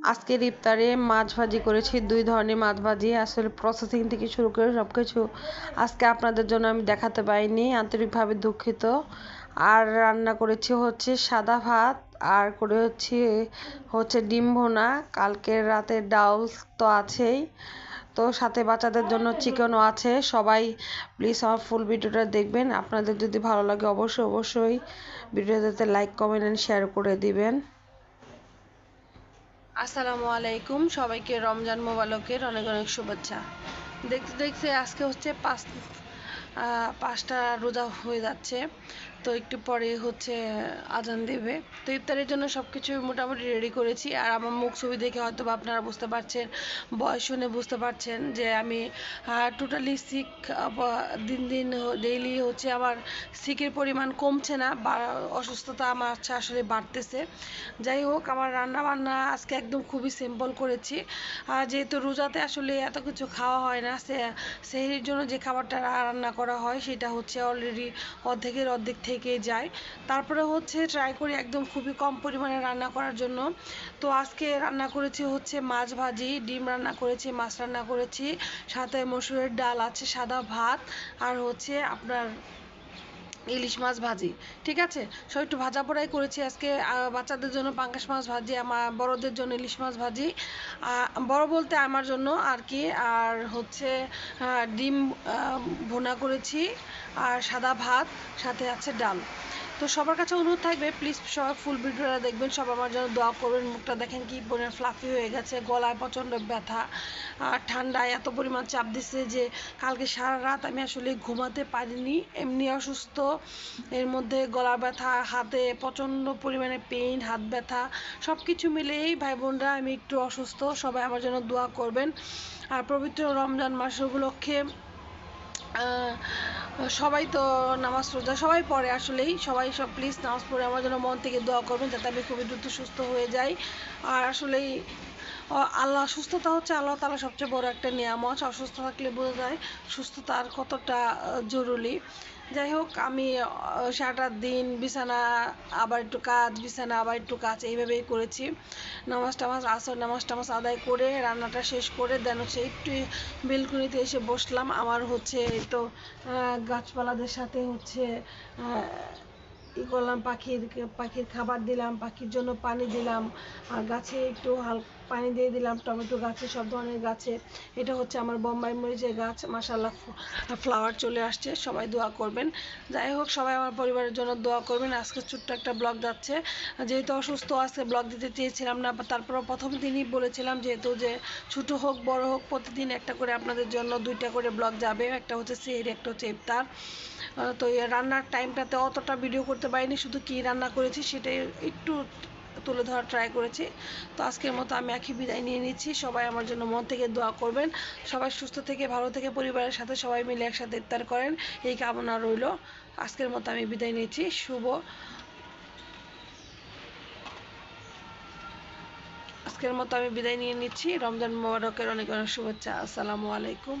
আজকের ইফতারে মাছ ভাজি করেছি, দুই ধরনের মাছ ভাজি, আসলে প্রসেসিং থেকে শুরু করে সব কিছু আজকে আপনাদের জন্য আমি দেখাতে পাইনি আন্তরিকভাবে দুঃখিত। আর রান্না করেছি হচ্ছে সাদা ভাত, আর করে হচ্ছে হচ্ছে ডিম ভোনা। কালকের রাতের ডাউল তো আছেই। তো সাথে বাচ্চাদের জন্য চিকেনও আছে। সবাই প্লিজ আমার ফুল ভিডিওটা দেখবেন। আপনাদের যদি ভালো লাগে অবশ্যই অবশ্যই ভিডিওটাতে লাইক, কমেন্ট অ্যান্ড শেয়ার করে দিবেন। আসসালামু আলাইকুম। সবাইকে রমজান মোবালকের অনেক অনেক শুভেচ্ছা। দেখতে দেখতে আজকে হচ্ছে পাঁচ পাঁচটা রোজা হয়ে যাচ্ছে। তো একটু পরে হচ্ছে আজান দেবে। তো ইফতারের জন্য সব কিছু মোটামুটি রেডি করেছি। আর আমার মুখ ছবি দেখে হয়তো বা আপনারা বুঝতে পারছেন, বয়স শুনে বুঝতে পারছেন যে আমি টোটালি সিক দিন দিন ডেইলি হচ্ছে আমার সিকের পরিমাণ কমছে না অসুস্থতা আমার আসলে বাড়তেছে। যাই হোক, আমার রান্না বান্না আজকে একদম খুবই সিম্পল করেছি। আর যেহেতু রোজাতে আসলে এত কিছু খাওয়া হয় না, সে সেই জন্য যে খাবারটা রান্না করা হয়, সেটা হচ্ছে অলরেডি অর্ধেকের অর্ধেক থেকে যায়। তারপরে হচ্ছে ট্রাই করি একদম খুবই কম পরিমাণে রান্না করার জন্য। তো আজকে রান্না করেছি হচ্ছে মাছ ভাজি, ডিম রান্না করেছি, মাছ রান্না করেছি, সাথে মসুরের ডাল আছে, সাদা ভাত, আর হচ্ছে আপনার ইলিশ মাছ ভাজি, ঠিক আছে? সব একটু ভাজা পোড়াই করেছি আজকে। বাচ্চাদের জন্য পাঙ্কাশ মাছ ভাজি আমার বড়দের জন্য ইলিশ মাছ ভাজি। বড় বলতে আমার জন্য আর কি। আর হচ্ছে ডিম ভুনা করেছি। আর সাদা ভাত, সাথে আছে ডাল। তো সবার কাছে অনুরোধ থাকবে প্লিজ সবাই ফুল ভিডিওটা দেখবেন, সব আমার জন্য দোয়া করবেন, মুখটা দেখেন কি বোনের ফ্লাফি হয়ে গেছে, গলায় প্রচণ্ড ব্যথা, আর ঠান্ডায় এত পরিমাণ চাপ দিচ্ছে যে কালকে সারা রাত আমি আসলে ঘুমাতে পারিনি, এমনি অসুস্থ, এর মধ্যে গলা ব্যথা, হাতে প্রচণ্ড পরিমাণে পেইন হাত ব্যথা সব কিছু মিলেই ভাই বোনরা আমি একটু অসুস্থ, সবাই আমার জন্য দোয়া করবেন। আর পবিত্র রমজান মাস উপলক্ষে সবাই তো নামাজ রোজা সবাই পড়ে আসলেই, সবাই সব প্লিজ নামাজ পড়ে আমার জন্য মন থেকে দোয়া করবেন যাতে আমি খুবই দ্রুত সুস্থ হয়ে যাই। আর আসলেই আল্লাহ সুস্থতা হচ্ছে আল্লাহ তালা সবচেয়ে বড় একটা নিয়ামত। অসুস্থ থাকলে বোঝা যায় সুস্থতার কতটা জরুরি। যাই হোক আমি সারাটা দিন বিছানা, আবার একটু কাজ, বিছানা, আবার একটু কাজ, এইভাবেই করেছি। নামাজ টামাজ, আসর নামাজ টামাজ আদায় করে, রান্নাটা শেষ করে, দেন হচ্ছে একটু বেলকুনিতে এসে বসলাম। আমার হচ্ছে তো গাছপালাদের সাথে হচ্ছে ই করলাম, পাখির পাখির খাবার দিলাম, পাখির জন্য পানি দিলাম, আর গাছে একটু হালকা পানি দিয়ে দিলাম, টমেটো গাছে, সব ধরনের গাছে। এটা হচ্ছে আমার বোম্বাই মরিচের গাছ। মাসাল্লাহ ফ্লাওয়ার চলে আসছে। সবাই দোয়া করবেন। যাই হোক, সবাই আমার পরিবারের জন্য দোয়া করবেন। আজকে ছোট্ট একটা ব্লগ যাচ্ছে। যেহেতু অসুস্থ আজকে ব্লগ দিতে চেয়েছিলাম না তারপর প্রথম দিনই বলেছিলাম যেহেতু যে ছোটো হোক, বড় হোক, প্রতিদিন একটা করে আপনাদের জন্য দুইটা করে ব্লগ যাবে। একটা হচ্ছে সেহের, একটা হচ্ছে ইফতার। তো রান্নার টাইমটাতে অতটা ভিডিও করতে পারিনি, শুধু কি রান্না করেছি সেটাই একটু তুলে ধরার ট্রাই করেছি। তো আজকের মতো আমি একই বিদায় নিয়ে নিচ্ছি। সবাই আমার জন্য মন থেকে দোয়া করবেন। সবাই সুস্থ থেকে, ভালো থেকে, পরিবারের সাথে সবাই মিলে একসাথে ইফতার করেন। এই কামনা রইল। আজকের মতো আমি বিদায় নিচ্ছি। শুভ আজকের মতো আমি বিদায় নিয়ে নিচ্ছি। রমজান মোবারকের অনেক অনেক শুভেচ্ছা। আসসালামু আলাইকুম।